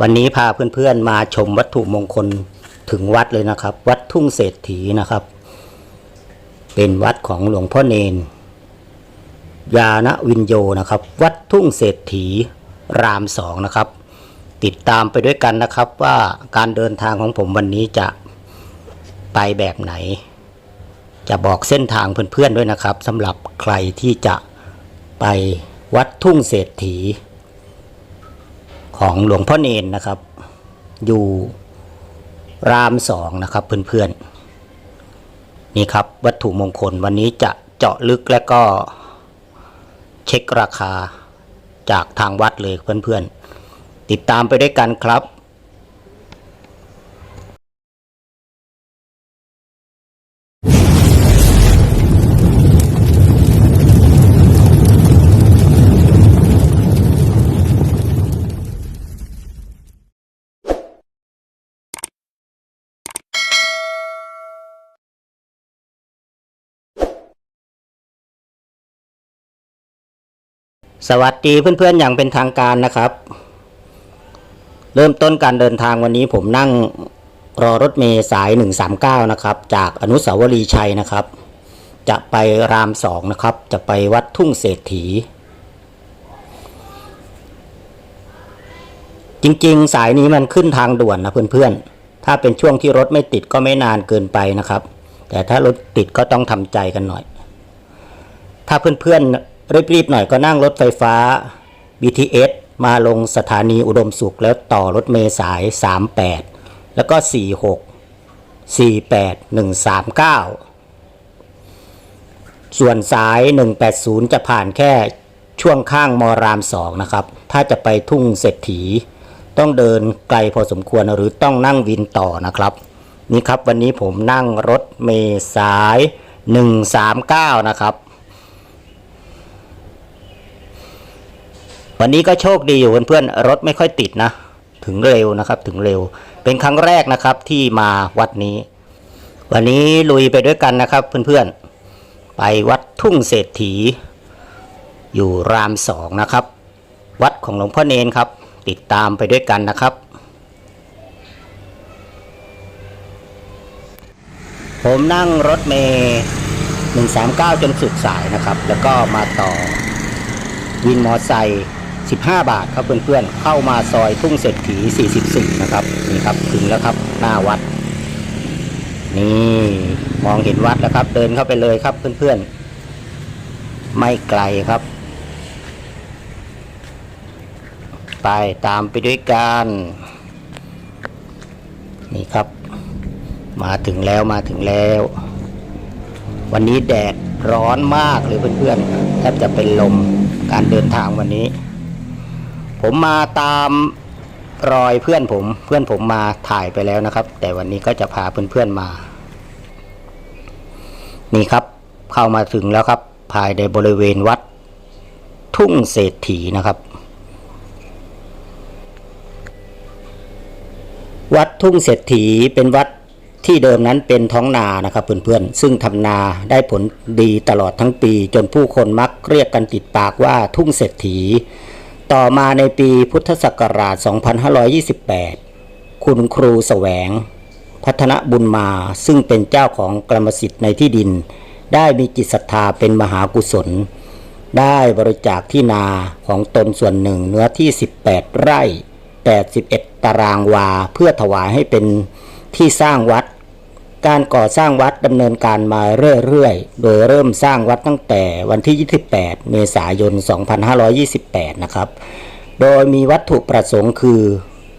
วันนี้พาเพื่อนๆมาชมวัตถุมงคลถึงวัดเลยนะครับ วัดทุ่งเศรษฐีนะครับ เป็นวัดของหลวงพ่อเนนยาณวินโยนะครับ วัดทุ่งเศรษฐีรามสองนะครับ ติดตามไปด้วยกันนะครับว่าการเดินทางของผมวันนี้จะไปแบบไหน จะบอกเส้นทางเพื่อนๆด้วยนะครับสำหรับใครที่จะไปวัดทุ่งเศรษฐี ของหลวงพ่อเนนนะครับ อยู่รามสองนะครับเพื่อนๆนี่ครับวัตถุมงคลวันนี้จะเจาะลึกและก็เช็คราคาจากทางวัดเลยเพื่อนๆ ติดตามไปด้วยกันครับ สวัสดีเพื่อนๆอย่างเป็นทางการนะครับ เริ่มต้นการเดินทางวันนี้ผมนั่งรอรถเมล์สาย 139 นะครับ จากอนุสาวรีย์ชัยนะครับ จะไปรามสองนะครับ จะไปวัดทุ่งเศรษฐี จริงๆ สายนี้มันขึ้นทางด่วนนะเพื่อนๆ ถ้าเป็นช่วงที่รถไม่ติดก็ไม่นานเกินไปนะครับ แต่ถ้ารถติดก็ต้องทำใจกันหน่อย ถ้าเพื่อนๆ รีบๆหน่อยก็นั่งรถไฟฟ้า BTS มาลงสถานีอุดมสุขแล้วต่อรถเมล์สาย 38 แล้วก็ 46 48 139 ส่วนสาย 180 จะผ่านแค่ช่วงข้างมราม2นะครับ ถ้าจะไปทุ่งเศรษฐี ต้องเดินไกลพอสมควรหรือต้องนั่งวินต่อนะครับ นี่ครับวันนี้ผมนั่งรถเมล์สาย 139 นะครับ วันนี้ก็โชคดีอยู่เพื่อนๆรถไม่ค่อยติดนะ ถึงเร็วนะครับถึงเร็ว เป็นครั้งแรกนะครับที่มาวัดนี้ วันนี้ลุยไปด้วยกันนะครับเพื่อนๆ ไปวัดทุ่งเศรษฐี อยู่รามสองนะครับ วัดของหลวงพ่อเนนครับ ติดตามไปด้วยกันนะครับ ผมนั่งรถเมย์139 จนสุดสายนะครับ แล้วก็มาต่อวินมอไซค์ 15 บาทครับเพื่อนๆ เข้ามาซอยทุ่งเศรษฐี 44 นะครับ นี่ครับถึงแล้วครับหน้าวัด นี่มองเห็นวัดแล้วครับ เดินเข้าไปเลยครับเพื่อนๆ ไม่ไกลครับ ไปตามไปด้วยกัน นี่ครับ มาถึงแล้วมาถึงแล้ว วันนี้แดดร้อนมากเลยเพื่อนๆแทบจะเป็นลมการเดินทางวันนี้ ผมมาตามรอยเพื่อนผม เพื่อนผมมาถ่ายไปแล้วนะครับ แต่วันนี้ก็จะพาเพื่อนๆมา นี่ครับ เข้ามาถึงแล้วครับ ภายในบริเวณวัด ทุ่งเศรษฐีนะครับ วัดทุ่งเศรษฐีเป็นวัดที่เดิมนั้นเป็นท้องนานะครับเพื่อนๆ ซึ่งทำนาได้ผลดีตลอดทั้งปี จนผู้คนมักเรียกกันติดปากว่าทุ่งเศรษฐี ต่อมาในปีพุทธศักราช 2528 คุณครูแสวง พัฒนบุญมาซึ่งเป็นเจ้าของกรรมสิทธิ์ในที่ดิน ได้มีจิตศรัทธาเป็นมหากุศล ได้บริจาคที่นาของตนส่วนหนึ่งเนื้อที่ 18 ไร่ 81 ตารางวาเพื่อถวายให้เป็นที่สร้างวัด การก่อสร้างวัดดำเนินการมาเรื่อยๆ โดยเริ่มสร้างวัดตั้งแต่วันที่ 28 เมษายน 2528 นะครับ โดยมีวัตถุประสงค์คือ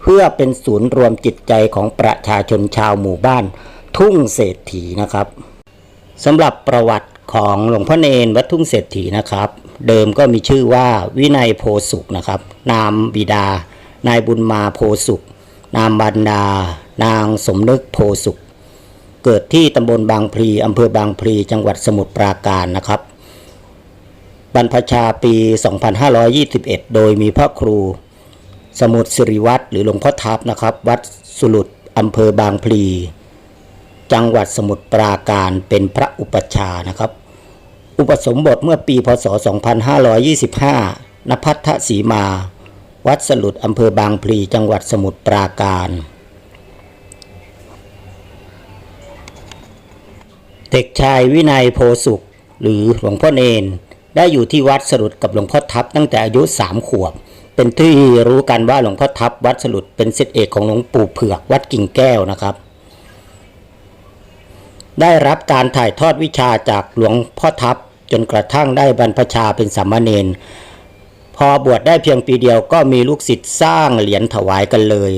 เพื่อเป็นศูนย์รวมจิตใจของประชาชนชาวหมู่บ้าน ทุ่งเศรษฐีนะครับสำหรับประวัติของหลวงพ่อเนนวัดทุ่งเศรษฐีนะครับ เดิมก็มีชื่อว่าวินัยโพสุขนะครับ นามบิดา นายบุญมาโพสุข นามบรรดา นางสมนึกโพสุข เกิดที่ตำบลบางพลีอำเภอบางพลีจังหวัดสมุทรปราการนะครับบรรพชาปี 2521 โดยมีพระครู สมุทรสิริวัตรหรือหลวงพ่อทับนะครับ วัดสุลุดอำเภอบางพลี จังหวัดสมุทรปราการเป็นพระอุปชานะครับ อุปสมบทเมื่อปีพศ 2525ณพัทธสีมา วัดสลุดอำเภอบางพลี จังหวัดสมุทรปราการ เด็กชายวินัยโพสุข หรือหลวงพ่อเนน ได้อยู่ที่วัดสลุดกับหลวงพ่อทับตั้งแต่อายุสามขวบ เป็นที่รู้กันว่าหลวงพ่อทับวัดสลุดเป็นศิษย์เอกของหลวงปู่เผือกวัดกิ่งแก้วนะครับ ได้รับการถ่ายทอดวิชาจากหลวงพ่อทับจนกระทั่งได้บรรพชาเป็นสามเณรพอบวชได้เพียงปีเดียวก็มีลูกศิษย์สร้างเหรียญถวายกันเลย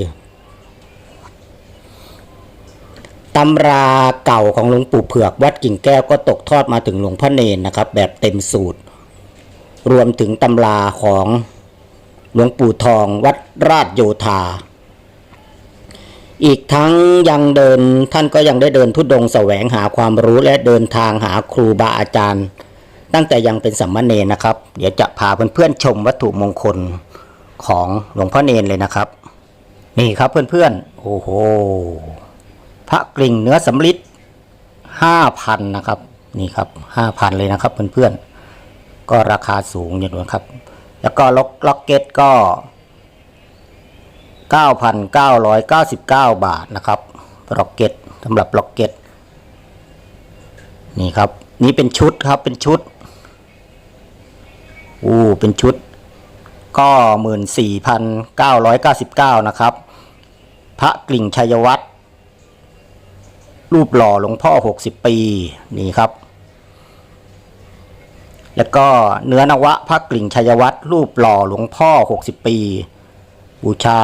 ตำราเก่าของหลวงปู่เผือกวัดกิ่งแก้วก็ตกทอดมาถึงหลวงพ่อเนนนะครับ แบบเต็มสูตร รวมถึงตำราของหลวงปู่ทองวัดราชโยธา อีกทั้งยังเดินท่านก็ยังได้เดินทุดงค์แสวงหาความรู้และเดินทางหาครูบาอาจารย์ ตั้งแต่ยังเป็นสัมมาเนรนะครับ เดี๋ยวจะพาเพื่อนๆชมวัตถุมงคลของหลวงพ่อเนนเลยนะครับ นี่ครับเพื่อนๆโอ้โห พระกริ่งเนื้อสำลิดห้าพันนะครับนี่ครับห้าพันเลยนะครับเพื่อนๆก็ราคาสูงอยู่นะครับ แล้วก็ล็อกล็อกเก็ตก็9,999บเก้าบาทนะครับล็อกเก็ตสำหรับล็อกเก็ตนี่ครับ นี่เป็นชุดครับเป็นชุดอู้เป็นชุด ก็14,999นเก้าร้อยเก้าสิบเก้านะครับ พระกลิ่งชัยวัตร รูปหล่อหลวงพ่อ 60 ปีนี่ครับ แล้วก็เนื้อนวะพระกลิ่งชัยวัตรรูปหล่อหลวงพ่อ 60 ปี บูชา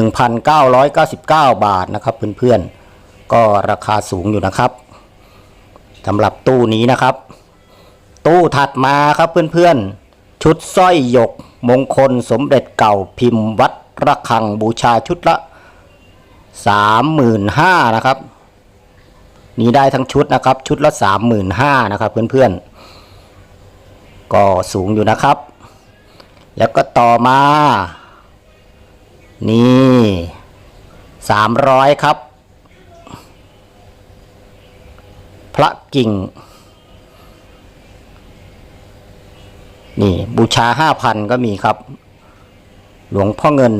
11,999 บาทนะครับเพื่อนๆ ก็ราคาสูงอยู่นะครับสำหรับตู้นี้นะครับ ตู้ถัดมาครับเพื่อนๆ ชุดสร้อยหยกมงคลสมเด็จเก่าพิมพ์วัดระฆังบูชาชุดละ 35,000นะครับ นี่ได้ทั้งชุดนะครับ ชุดละ35,000นะครับเพื่อนๆ ก็สูงอยู่นะครับ แล้วก็ต่อมา นี่สามร้อยครับ พระกิ่ง นี่บูชาห้าพันก็มีครับ หลวงพ่อเงิน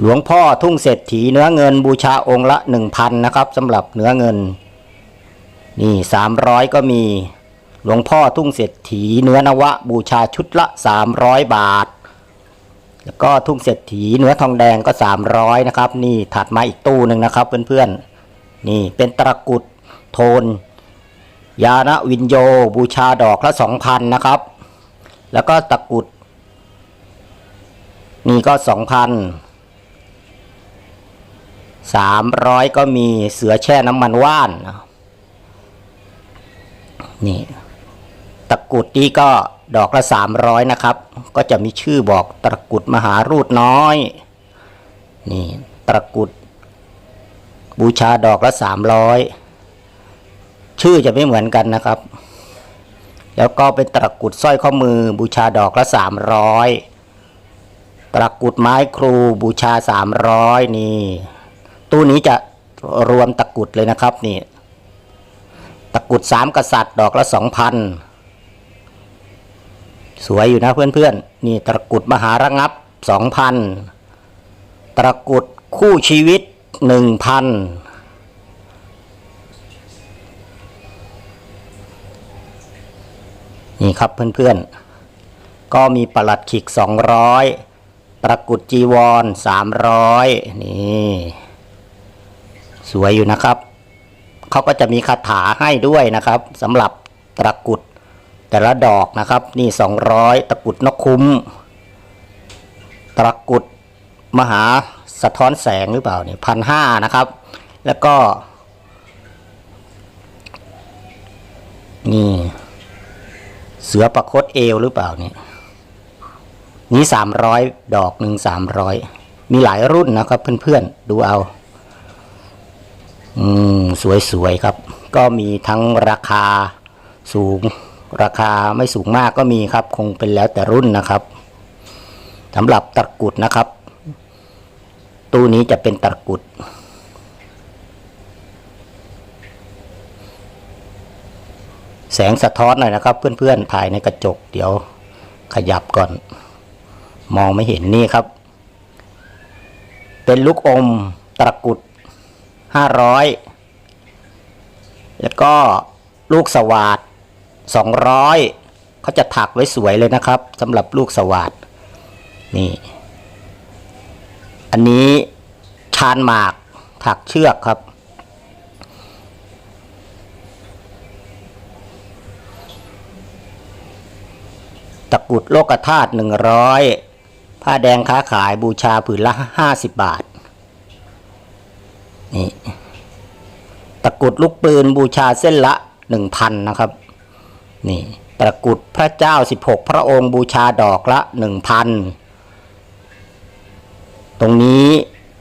หลวงพ่อทุ่งเศรษฐีเนื้อเงินบูชาองค์ละหนึ่งพันนะครับสำหรับเนื้อเงิน นี่สามร้อยก็มี หลวงพ่อทุ่งเศรษฐีเนื้อนวะบูชาชุดละ300บาท แล้วก็ทุ่งเศรษฐีเนื้อทองแดงก็300นะครับ นี่ถัดมาอีกตู้หนึ่งนะครับเพื่อนๆนี่เป็นตะกุดโทน ยานะวินโยบูชาดอกละ2,000นะครับ แล้วก็ตะกุด นี่ก็2,000 300 ก็มีเสือแช่น้ำมันว่านนะนี่ตะกุดนี้ก็ดอกละสามร้อยนะครับ ก็จะมีชื่อบอกตะกุดมหารูดน้อย นี่ตะกุดบูชาดอกละสามร้อยชื่อจะไม่เหมือนกันนะครับ แล้วก็เป็นตะกุดสร้อยข้อมือบูชาดอกละสามร้อยตะกุดไม้ครูบูชาสามร้อยนี่ ตู้นี้จะรวมตะกุดเลยนะครับนี่ ตะกุดสามกษัตริย์ดอกละสองพันสวยอยู่นะเพื่อนๆ นี่ตะกุดมหาระงับสองพันตะกุดคู่ชีวิตหนึ่งพันนี่ครับเพื่อนๆ ก็มีประหลัดขิกสองร้อยตะกุดจีวรสามร้อยนี่ สวยอยู่นะครับ เขาก็จะมีคาถาให้ด้วยนะครับสำหรับตะกุดแต่ละดอกนะครับ นี่สองร้อยตะกุดนกคุ้ม ตะกุดมหาสะท้อนแสงหรือเปล่าเนี่ยพันห้านะครับ แล้วก็ นี่ เสือประคตเอวหรือเปล่าเนี่ยนี่สามร้อยดอกหนึ่งสามร้อยมีหลายรุ่นนะครับเพื่อนๆ ดูเอา อืมสวยๆครับ ก็มีทั้งราคาสูง ราคาไม่สูงมากก็มีครับ คงเป็นแล้วแต่รุ่นนะครับสำหรับตะกุดนะครับ ตู้นี้จะเป็นตะกุดแสงสะท้อนหน่อยนะครับ เพื่อนๆถ่ายในกระจก เดี๋ยวขยับก่อน มองไม่เห็นนี่ครับ เป็นลูกอมตะกุด ห้าร้อยแล้วก็ลูกสวาดสองร้อยเขาจะถักไว้สวยเลยนะครับสำหรับลูกสวาดนี่ อันนี้ชานหมากถักเชือกครับ ตะกุดโลกธาตุหนึ่งร้อยผ้าแดงค้าขายบูชาผืนละห้าสิบบาท นี่ตะกุดลูกปืนบูชาเส้นละหนึ่งพันนะครับ นี่ตะกุดพระเจ้าสิบหกพระองค์บูชาดอกละหนึ่งพันตรงนี้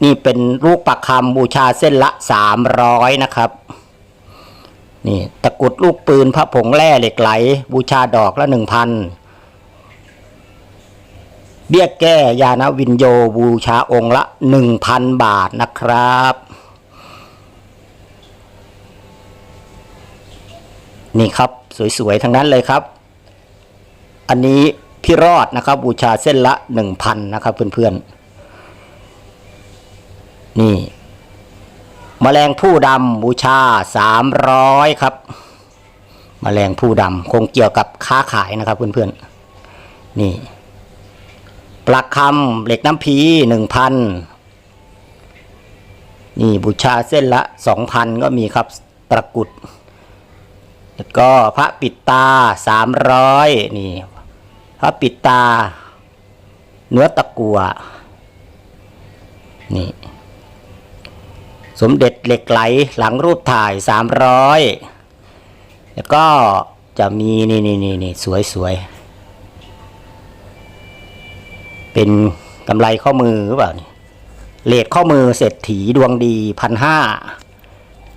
นี่เป็นลูกประคำบูชาเส้นละสามร้อยนะครับ นี่ตะกุดลูกปืนพระผงแร่เหล็กไหล บูชาดอกละหนึ่งพันเบี้ยแก้ยาณวินโยบูชาองค์ละหนึ่งพันบาทนะครับ นี่ครับสวยๆทั้งนั้นเลยครับ อันนี้พี่รอดนะครับ บูชาเส้นละหนึ่งพันนะครับเพื่อนๆ นี่แมลงผู้ดำบูชาสามร้อยครับแมลงผู้ดำคงเกี่ยวกับค้าขายนะครับเพื่อนๆ นี่ปลักคำเหล็กน้ำพีหนึ่งพันนี่บูชาเส้นละสองพันก็มีครับตะกุด แล้วก็พระปิดตาสามร้อยนี่พระปิดตา เนื้อตะกัวนี่สมเด็จเหล็กไหลหลังรูปถ่ายสามร้อยแล้วก็จะมีนี่นี่นี่นี่สวยสวยเป็นกำไรข้อมือหรือเปล่านี่เลดข้อมือเศรษฐีดวงดีพันห้า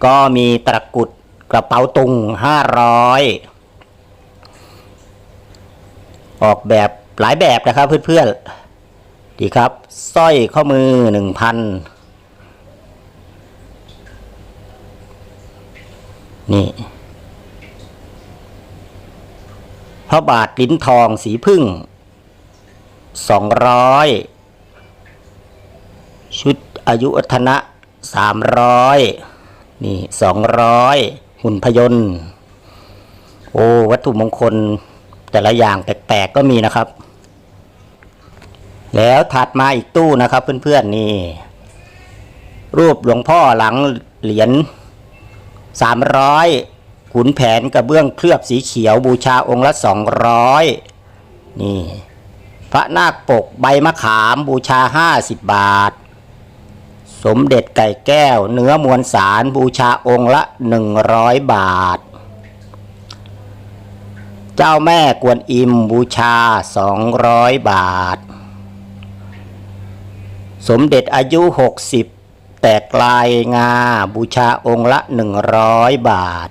ก็มีตะกุด กระเป๋าตุงห้าร้อยออกแบบหลายแบบนะครับเพื่อนๆดีครับสร้อยข้อมือหนึ่งพันนี่พระบาทลิ้นทองสีพึ่งสองร้อยชุดอายุวัฒนะสามร้อยนี่สองร้อย หุ่นพยนต์ โอ้วัตถุมงคลแต่ละอย่างแปลกๆก็มีนะครับ แล้วถัดมาอีกตู้นะครับ เพื่อนๆนี่ รูปหลวงพ่อหลังเหรียญสามร้อยขุนแผนกระเบื้องเคลือบสีเขียวบูชาองค์ละสองร้อยนี่ พระนาคปกใบมะขามบูชาห้าสิบบาท สมเด็จไก่แก้ว เนื้อมวลสารบูชาองค์ละหนึ่งร้อยบาท เจ้าแม่กวนอิมบูชาสองร้อยบาท สมเด็จอายุหกสิบแตกลายงาบูชาองค์ละหนึ่งร้อยบาท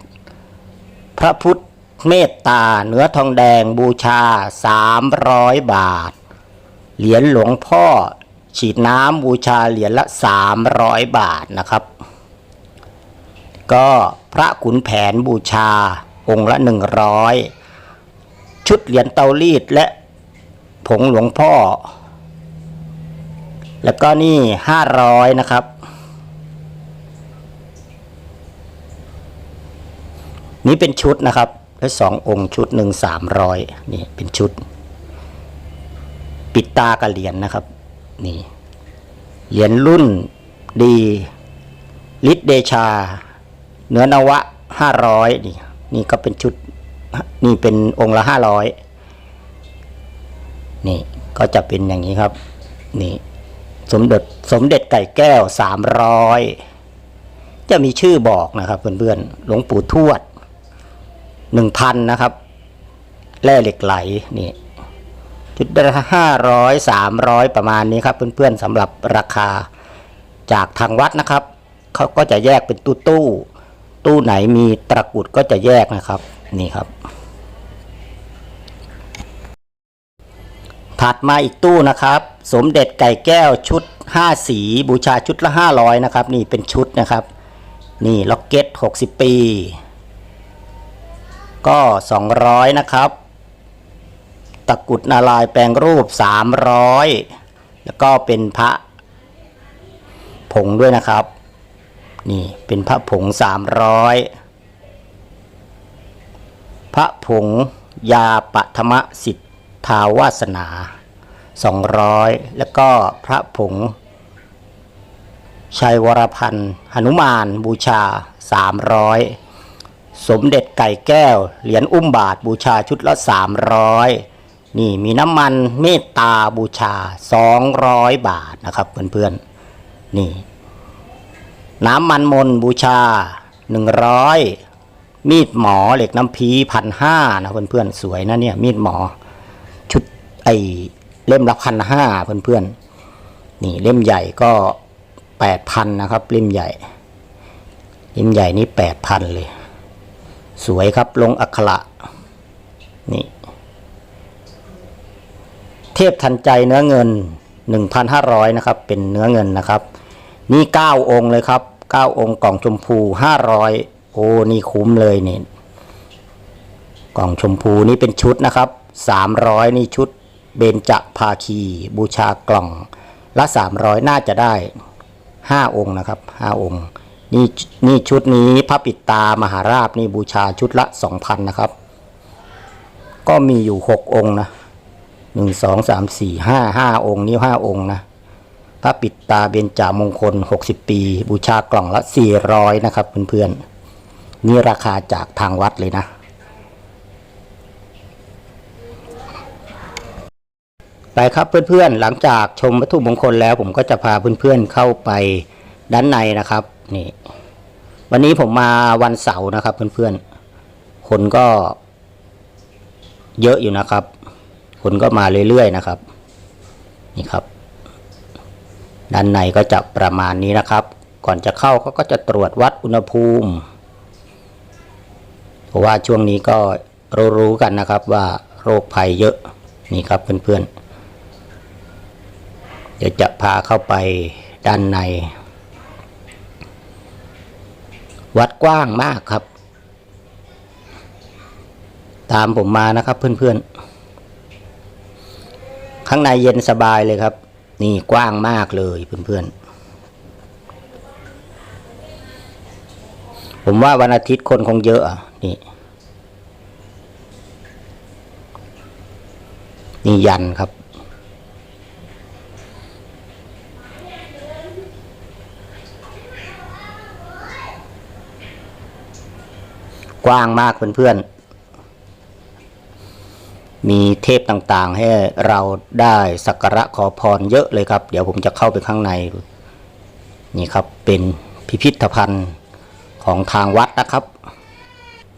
พระพุทธเมตตาเนื้อทองแดงบูชาสามร้อยบาท เหรียญหลวงพ่อ ฉีดน้ำบูชาเหรียญละสามร้อยบาทนะครับ ก็พระขุนแผนบูชาองค์ละหนึ่งร้อยชุดเหรียญเตารีดและผงหลวงพ่อ แล้วก็นี่ห้าร้อยนะครับ นี่เป็นชุดนะครับ แล้วสององค์ชุดหนึ่งสามร้อยนี่เป็นชุด ปิดตากระเหรียญนะครับ นี่เหรียญรุ่นดีลิทเดชา เนื้อนวะห้าร้อยนี่ นี่ก็เป็นชุด นี่เป็นองค์ละห้าร้อยนี่ก็จะเป็นอย่างนี้ครับ นี่ สมเด็จสมเด็จไก่แก้วสามร้อยจะมีชื่อบอกนะครับเพื่อนๆหลวงปู่ทวดหนึ่งพันนะครับ แร่เหล็กไหลนี่ จุดละห้าร้อยสามร้อยประมาณนี้ครับ เพื่อนๆสำหรับราคาจากทางวัดนะครับเขาก็จะแยกเป็นตู้ตู้ตู้ไหนมีตะกรุดก็จะแยกนะครับนี่ครับ ถัดมาอีกตู้นะครับ สมเด็จไก่แก้วชุดห้าสีบูชาชุดละห้าร้อยนะครับ นี่เป็นชุดนะครับ นี่ล็อกเก็ตหกสิบปี ก็ 200 นะครับ ตะกุดนารายแปลงรูป 300 แล้วก็เป็นพระผงด้วยนะครับ นี่เป็นพระผง 300 พระผงยาปฐมสิทธาวาสนา 200 แล้วก็พระผงชัยวรพันธ์หนุมานบูชา 300 สมเด็จไก่แก้ว เหรียญอุ้มบาทบูชาชุดละ 300 นี่มีน้ำมันเมตตาบูชา 200 บาทนะครับเพื่อนๆนี่ น้ำมันมนบูชา 100 มีดหมอเหล็กน้ำพีพันห้านะเพื่อนๆสวยนะเนี่ยมีดหมอ ชุดไอเล่มละพันห้าเพื่อนๆนี่เล่มใหญ่ก็แปดพันนะครับเล่มใหญ่เล่มใหญ่นี่แปดพันเลย สวยครับลงอักขระนี่ เทพทันใจเนื้อเงิน 1,500นะครับ เป็นเนื้อเงินนะครับ นี่ 9 องค์เลยครับ 9 องค์กล่องชมพู 500 โอ้ นี่คุ้มเลยนี่ กล่องชมพูนี่เป็นชุดนะครับ 300 นี่ชุดเบญจภาคี บูชากล่องละ 300 น่าจะได้ 5 องค์นะครับ 5 องค์ นี่นี่ชุดนี้พระปิดตามหาราชนี่บูชาชุดละ 2,000 นะครับ ก็มีอยู่ 6 องค์นะ หนึ่งสองสามสี่ห้าห้าองค์นี้ห้าองค์นะพระปิดตาเบญจามงคล 60 ปี บูชากล่องละ 400 นะครับเพื่อนๆนี่ราคาจากทางวัดเลยนะ ไปครับเพื่อนๆ หลังจากชมวัตถุมงคลแล้วผมก็จะพาเพื่อนๆเข้าไปด้านในนะครับนี่วันนี้ผมมาวันเสาร์นะครับเพื่อนๆ คนก็เยอะอยู่นะครับ คนก็มาเรื่อยๆนะครับ นี่ครับ ด้านในก็จะประมาณนี้นะครับ ก่อนจะเข้าเขาก็จะตรวจวัดอุณหภูมิ เพราะว่าช่วงนี้ก็รู้ๆกันนะครับว่าโรคภัยเยอะนี่ครับเพื่อนๆ เดี๋ยวจะพาเข้าไปด้านใน วัดกว้างมากครับ ตามผมมานะครับเพื่อนๆ ข้างในเย็นสบายเลยครับ นี่กว้างมากเลยเพื่อนๆ ผมว่าวันอาทิตย์คนคงเยอะอะนี่นี่ยันครับ กว้างมากเพื่อนๆ มีเทพต่างๆ ให้เราได้สักการะขอพรเยอะเลยครับ เดี๋ยวผมจะเข้าไปข้างใน นี่ครับเป็นพิพิธภัณฑ์ของทางวัดนะครับ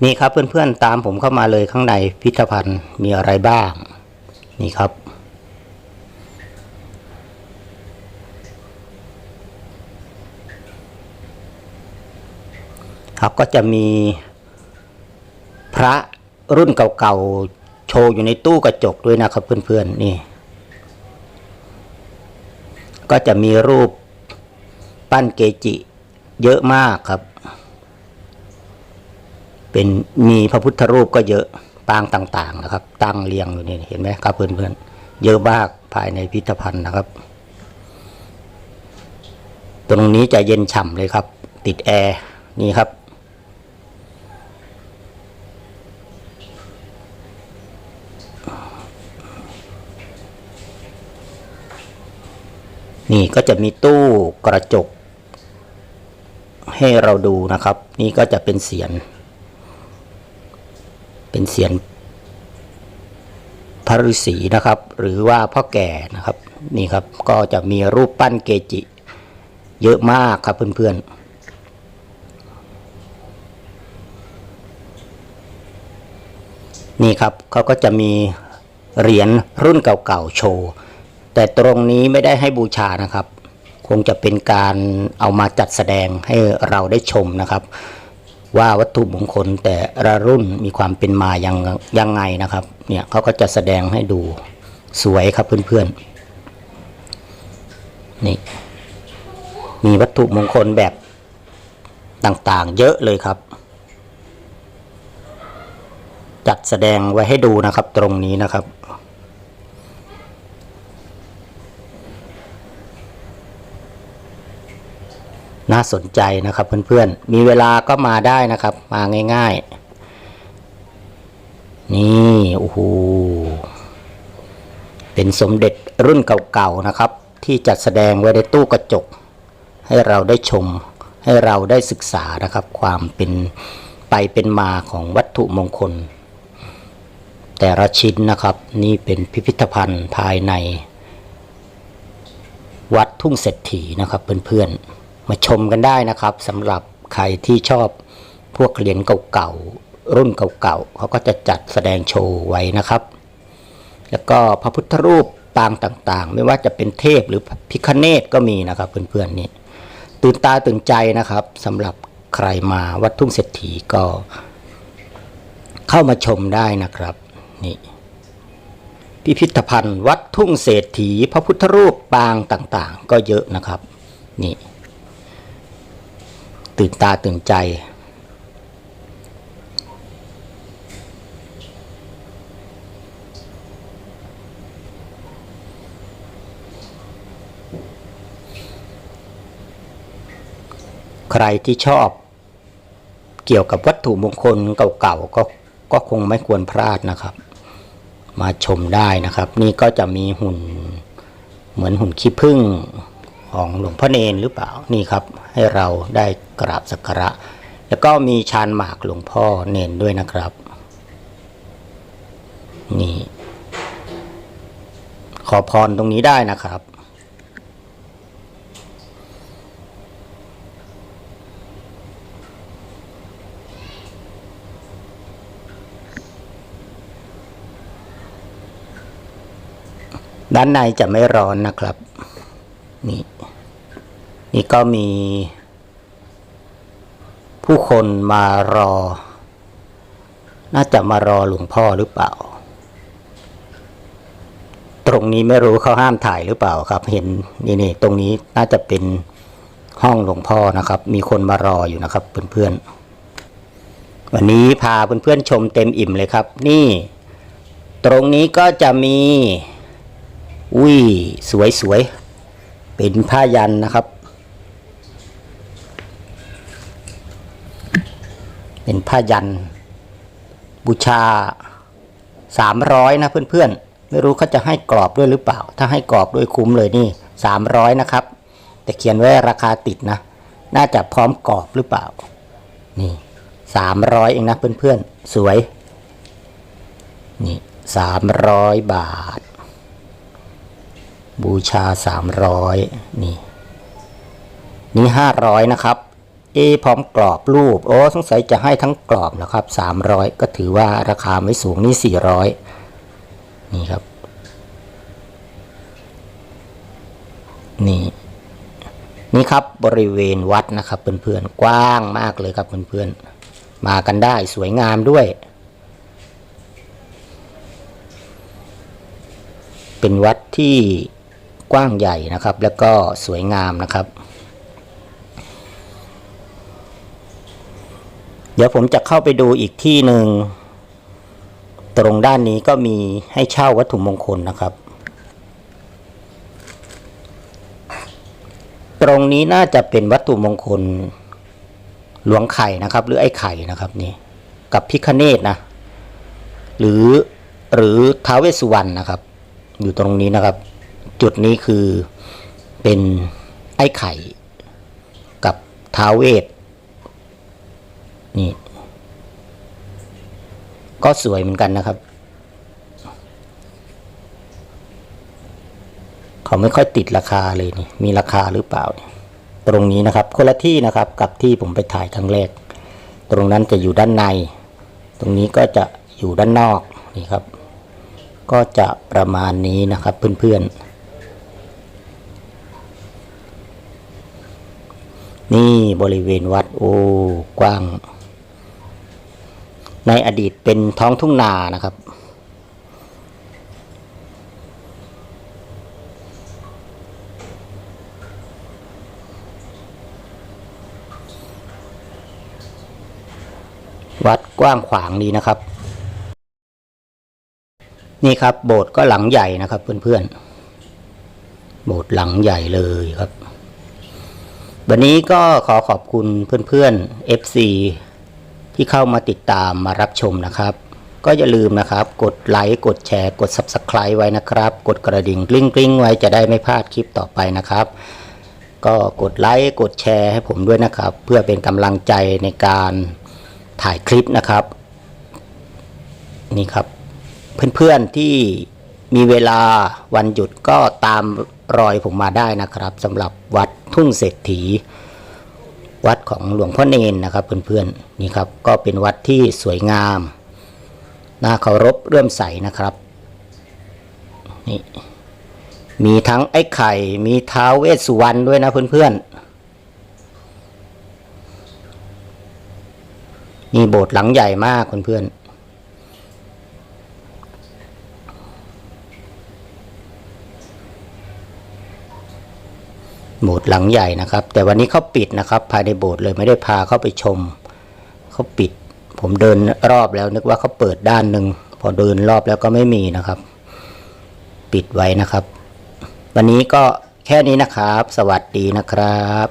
นี่ครับเพื่อนๆตามผมเข้ามาเลยข้างในพิพิธภัณฑ์มีอะไรบ้าง นี่ครับ ครับก็จะมีพระรุ่นเก่าๆ ว์อยู่ในตู้กระจกด้วยนะครับเพื่อนๆนี่ ก็จะมีรูปปั้นเกจิ เยอะมากครับ เป็นมีพระพุทธรูปก็เยอะปางต่าง ๆ นะครับ ตั้งเรียงอยู่นี่เห็นไหมครับเพื่อนๆเยอะมากภายในพิพิธภัณฑ์นะครับ ตรงนี้จะเย็นฉ่ำเลยครับ ติดแอร์นี่ครับ นี่ก็จะมีตู้กระจก ให้เราดูนะครับ นี่ก็จะเป็นเสียน เป็นเสียนพระฤาษีนะครับ หรือว่าพ่อแก่นะครับ นี่ครับก็จะมีรูปปั้นเกจิ เยอะมากครับเพื่อนๆนี่ครับเขาก็จะมีเหรียญรุ่นเก่าๆโชว์ แต่ตรงนี้ไม่ได้ให้บูชานะครับ คงจะเป็นการเอามาจัดแสดงให้เราได้ชมนะครับ ว่าวัตถุมงคลแต่ละรุ่นมีความเป็นมายังยังไงนะครับเนี่ยเขาก็จะแสดงให้ดูสวยครับเพื่อนๆนี่มีวัตถุมงคลแบบต่างๆ เยอะเลยครับ จัดแสดงไว้ให้ดูนะครับตรงนี้นะครับ น่าสนใจนะครับเพื่อนๆ มีเวลาก็มาได้นะครับ มาง่าย ๆ นี่โอ้โหเป็นสมเด็จรุ่นเก่าๆนะครับ ที่จัดแสดงไว้ในตู้กระจก ให้เราได้ชม ให้เราได้ศึกษานะครับ ความเป็นไปเป็นมาของวัตถุมงคล แต่ละชิ้นนะครับนี่เป็นพิพิธภัณฑ์ภายใน วัดทุ่งเศรษฐีนะครับเพื่อนๆ มาชมกันได้นะครับสำหรับใครที่ชอบพวกเหรียญเก่าๆรุ่นเก่าๆเขาก็จะจัดแสดงโชว์ไว้นะครับ แล้วก็พระพุทธรูปปางต่างๆ ไม่ว่าจะเป็นเทพหรือพิคเนตก็มีนะครับเพื่อนๆนี่ตื่นตาตื่นใจนะครับสำหรับใครมาวัดทุ่งเศรษฐีก็ เข้ามาชมได้นะครับนี่พิพิธภัณฑ์ วัดทุ่งเศรษฐี พระพุทธรูปปางต่างๆ ก็เยอะนะครับ นี่ ตื่นตาตื่นใจ ใครที่ชอบเกี่ยวกับวัตถุมงคลเก่าๆก็ก็คงไม่ควรพลาดนะครับ มาชมได้นะครับ นี่ก็จะมีหุ่นเหมือนหุ่นขี้ผึ้ง ของหลวงพ่อเนนหรือเปล่านี่ครับ ให้เราได้กราบสักการะ แล้วก็มีชานหมากหลวงพ่อเนนด้วยนะครับ นี่ ขอพรตรงนี้ได้นะครับด้านในจะไม่ร้อนนะครับ นี่นี่ก็มีผู้คนมารอ น่าจะมารอหลวงพ่อหรือเปล่า ตรงนี้ไม่รู้เขาห้ามถ่ายหรือเปล่าครับ เห็นนี่นี่ตรงนี้น่าจะเป็นห้องหลวงพ่อนะครับ มีคนมารออยู่นะครับเพื่อนๆ วันนี้พาเพื่อนๆชมเต็มอิ่มเลยครับ นี่ ตรงนี้ก็จะมีอุ้ยสวยสวยๆ เป็นผ้ายันนะครับ เป็นผ้ายัน บูชาสามร้อยนะเพื่อนๆ ไม่รู้เขาจะให้กรอบด้วยหรือเปล่า ถ้าให้กรอบด้วยคุ้มเลยนี่สามร้อยนะครับ แต่เขียนไว้ราคาติดนะ น่าจะพร้อมกรอบหรือเปล่า นี่สามร้อยเองนะเพื่อนๆ สวย นี่สามร้อยบาท บูชาสามร้อยนี่ นี่ห้าร้อยนะครับ เอพร้อมกรอบรูป โอ้สงสัยจะให้ทั้งกรอบนะครับสามร้อยก็ถือว่าราคาไม่สูงนี่สี่ร้อยนี่ครับ นี่ นี่ครับบริเวณวัดนะครับเพื่อนๆ กว้างมากเลยครับเพื่อนๆ มากันได้สวยงามด้วยเป็นวัดที่ กว้างใหญ่นะครับ แล้วก็สวยงามนะครับ เดี๋ยวผมจะเข้าไปดูอีกที่หนึ่ง ตรงด้านนี้ก็มีให้เช่าวัตถุมงคลนะครับ ตรงนี้น่าจะเป็นวัตถุมงคลหลวงไข่นะครับ หรือไอ้ไข่นะครับนี่กับพิคเนตนะ หรือหรือท้าวเวสสุวรรณนะครับ อยู่ตรงนี้นะครับ จุดนี้คือเป็นไอ้ไข่กับท้าเวสนี่ ก็สวยเหมือนกันนะครับ เขาไม่ค่อยติดราคาเลยนี่ มีราคาหรือเปล่า ตรงนี้นะครับ คนละที่นะครับ กับที่ผมไปถ่ายครั้งแรก ตรงนั้นจะอยู่ด้านใน ตรงนี้ก็จะอยู่ด้านนอกนี่ครับ ก็จะประมาณนี้นะครับเพื่อนๆ นี่บริเวณวัดโอ้กว้าง ในอดีตเป็นท้องทุ่งนานะครับ วัดกว้างขวางดีนะครับ นี่ครับโบสถ์ก็หลังใหญ่นะครับเพื่อนๆ โบสถ์หลังใหญ่เลยครับ วันนี้ก็ขอขอบคุณเพื่อนๆ FC ที่เข้ามาติดตามมารับชมนะครับ ก็อย่าลืมนะครับ กดไลค์กดแชร์ กด Subscribe ไว้นะครับ กดกระดิ่งกลิ้งกลิ้งไว้จะได้ไม่พลาดคลิปต่อไปนะครับ ก็กดไลค์กดแชร์ให้ผมด้วยนะครับ เพื่อเป็นกำลังใจในการถ่ายคลิปนะครับ นี่ครับ เพื่อนๆที่มีเวลาวันหยุดก็ตาม รอยผมมาได้นะครับสำหรับวัดทุ่งเศรษฐี วัดของหลวงพ่อเนนนะครับเพื่อนๆนี่ครับก็เป็นวัดที่สวยงามน่าเคารพเรื่อมใสนะครับนี่มีทั้งไอ้ไข่ มีท้าวเวสสุวรรณด้วยนะเพื่อนๆมีโบสถ์หลังใหญ่มากเพื่อนๆ โบสถ์หลังใหญ่นะครับ แต่วันนี้เขาปิดนะครับ ภายในโบสถ์เลยไม่ได้พาเข้าไปชมเขาปิด ผมเดินรอบแล้วนึกว่าเขาเปิดด้านหนึ่งพอเดินรอบแล้วก็ไม่มีนะครับ ปิดไว้นะครับ วันนี้ก็แค่นี้นะครับ สวัสดีนะครับ